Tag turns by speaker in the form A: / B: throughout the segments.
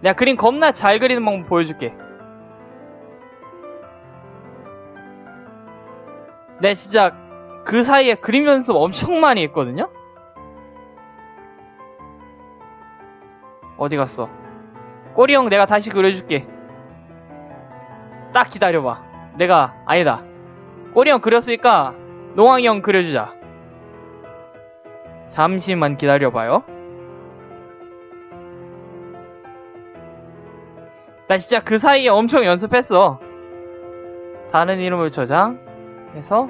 A: 내가 그림 겁나 잘 그리는 방법 보여줄게. 내 진짜 그 사이에 그림 연습 엄청 많이 했거든요? 어디 갔어? 꼬리 형 내가 다시 그려줄게. 딱 기다려봐. 내가, 아니다. 꼬리 형 그렸으니까, 노왕이 형 그려주자. 잠시만 기다려봐요. 나 진짜 그 사이에 엄청 연습했어. 다른 이름을 저장해서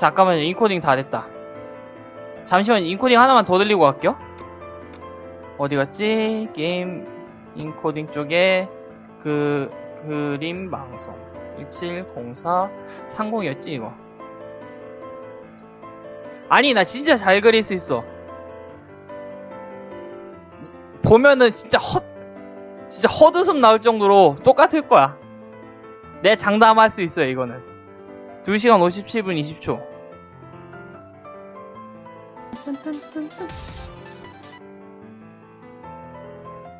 A: 잠깐만요. 인코딩 다 됐다. 잠시만 인코딩 하나만 더 들리고 갈게요. 어디 갔지? 게임 인코딩 쪽에 그 그림 방송 1704 30이었지 이거. 아니 나 진짜 잘 그릴 수 있어. 보면은 진짜 헛 진짜 헛웃음 나올 정도로 똑같을 거야. 내 장담할 수 있어요 이거는. 2시간 57분 20초.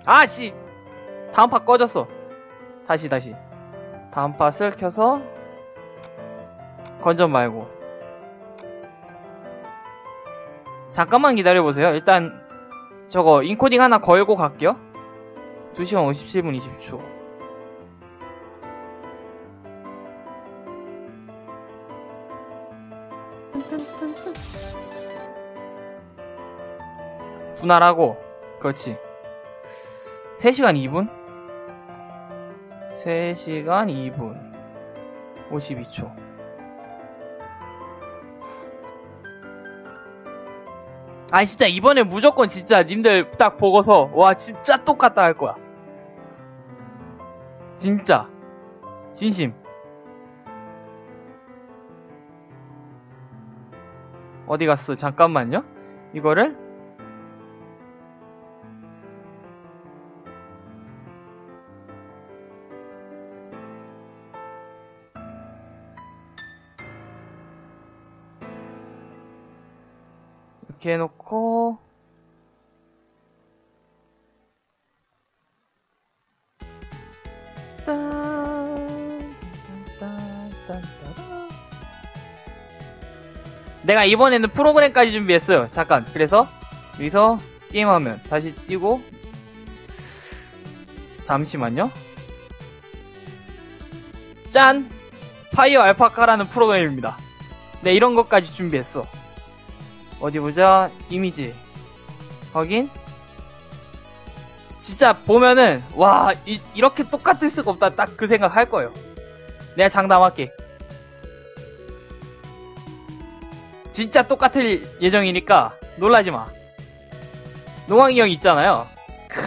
A: 아, 씨! 다음 파 꺼졌어. 다시, 다시. 다음 팟을 켜서, 건전 말고. 잠깐만 기다려보세요. 일단, 저거, 인코딩 하나 걸고 갈게요. 2시간 57분 20초. 분할하고. 그렇지. 3시간 2분? 3시간 2분. 52초. 아니 진짜 이번에 무조건 진짜 님들 딱 보고서 와 진짜 똑같다 할 거야. 진짜. 진심. 어디 갔어? 잠깐만요. 이거를 이렇게 해놓고 내가 이번에는 프로그램까지 준비했어요. 잠깐. 그래서 여기서 게임하면 다시 뛰고 잠시만요. 짠! 파이어 알파카라는 프로그램입니다. 네, 이런 것까지 준비했어. 어디 보자. 이미지. 확인. 진짜 보면은 와 이, 이렇게 똑같을 수가 없다 딱 그 생각 할 거예요. 내가 장담할게. 진짜 똑같을 예정이니까 놀라지 마. 노왕이 형 있잖아요. 크,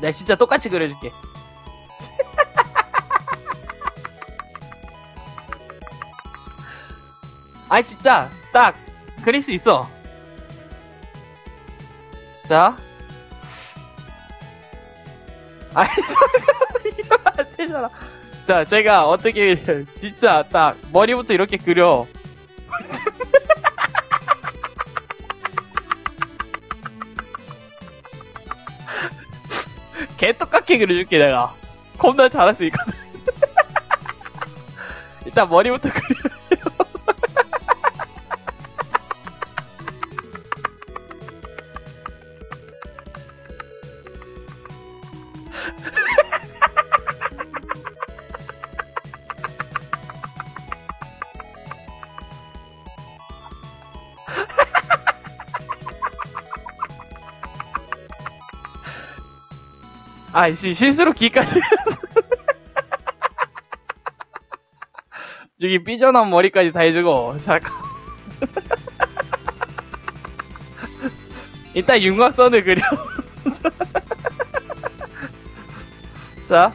A: 내가 진짜 똑같이 그려줄게. 아니 진짜 딱 그릴 수 있어. 자. 아니, 이러면 안 되잖아. 자, 제가 어떻게, 진짜 딱, 머리부터 이렇게 그려. 개 똑같게 그려줄게, 내가. 겁나 잘할 수 있거든. 일단 머리부터 그려. 아이씨, 실수로 귀까지. 여기 삐져나온 머리까지 다 해주고, 잠깐. 이따 윤곽선을 그려. 자.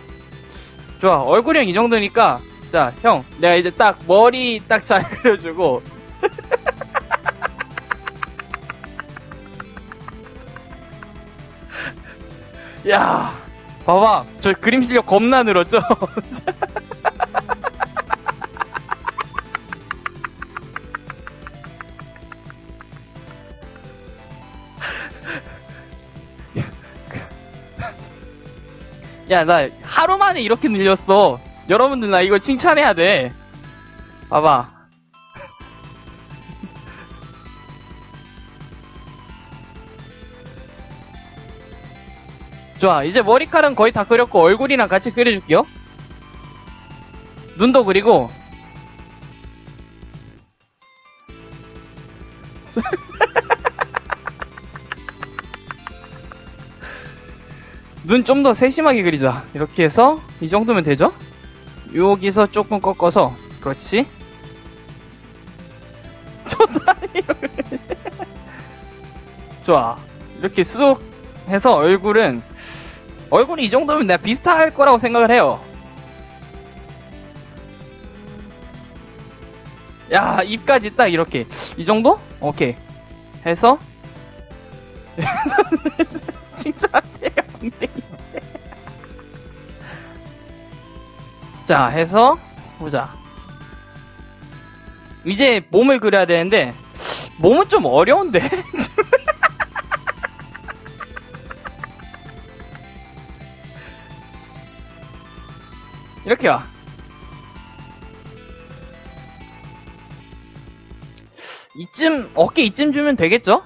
A: 좋아, 얼굴형 이 정도니까, 자, 형, 내가 이제 딱 머리 딱 잘 그려주고, 야, 봐봐. 저 그림 실력 겁나 늘었죠? 야, 나 하루 만에 이렇게 늘렸어. 여러분들 나 이거 칭찬해야 돼. 봐봐. 좋아. 이제 머리카락은 거의 다 그렸고 얼굴이랑 같이 그려줄게요. 눈도 그리고 눈 좀 더 세심하게 그리자. 이렇게 해서 이 정도면 되죠? 여기서 조금 꺾어서 그렇지. 좋다. 좋아. 이렇게 쑥 해서 얼굴은 얼굴이 이 정도면 내가 비슷할 거라고 생각을 해요. 야, 입까지 딱 이렇게. 이 정도? 오케이. 해서. 진짜 대가 엉덩이. 자, 해서, 보자. 이제 몸을 그려야 되는데, 몸은 좀 어려운데? 이렇게 와. 이쯤, 어깨 이쯤 주면 되겠죠?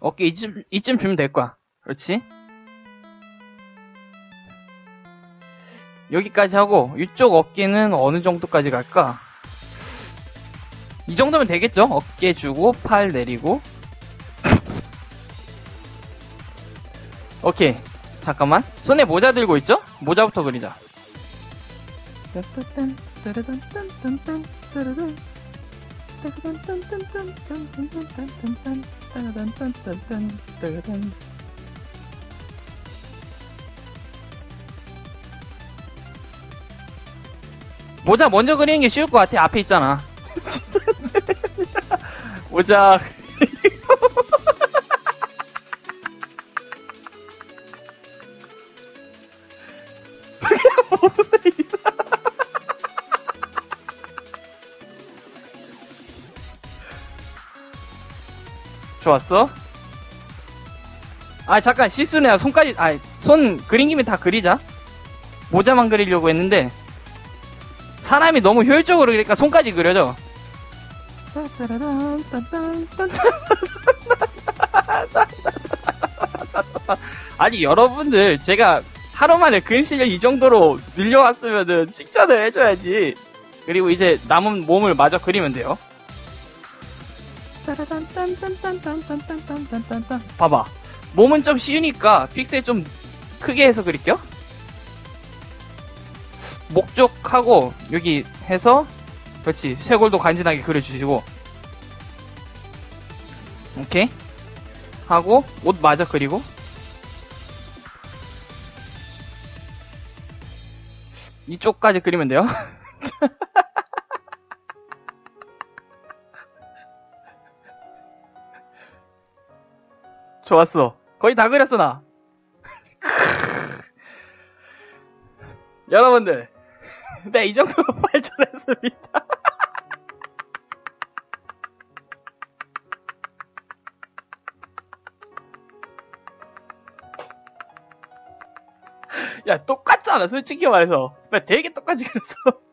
A: 어깨 이쯤, 이쯤 주면 될 거야. 그렇지? 여기까지 하고, 이쪽 어깨는 어느 정도까지 갈까? 이 정도면 되겠죠? 어깨 주고, 팔 내리고. 오케이. 잠깐만. 손에 모자 들고 있죠? 모자부터 그리자. 모자 먼저 그리는 게 쉬울 것 같아. 앞에 있잖아. 모자. 좋았어? 아 잠깐 실수네요 손까지 아 손 그린 김에 다 그리자. 모자만 그리려고 했는데 사람이 너무 효율적으로 그러니까 손까지 그려져. 아니 여러분들 제가 하루 만에 그림 실력 이 정도로 늘려왔으면은 칭찬을 해줘야지. 그리고 이제 남은 몸을 마저 그리면 돼요 봐봐. 몸은 좀 쉬우니까 픽셀 좀 크게 해서 그릴게요. 목 쪽하고 여기 해서 그렇지. 쇄골도 간지나게 그려주시고 오케이. 하고 옷 마저 그리고 이쪽까지 그리면 돼요. 좋았어. 거의 다 그렸어, 나. 여러분들, 네, 이 정도로 발전했습니다. 야, 똑같잖아, 솔직히 말해서. 되게 똑같이 그렸어.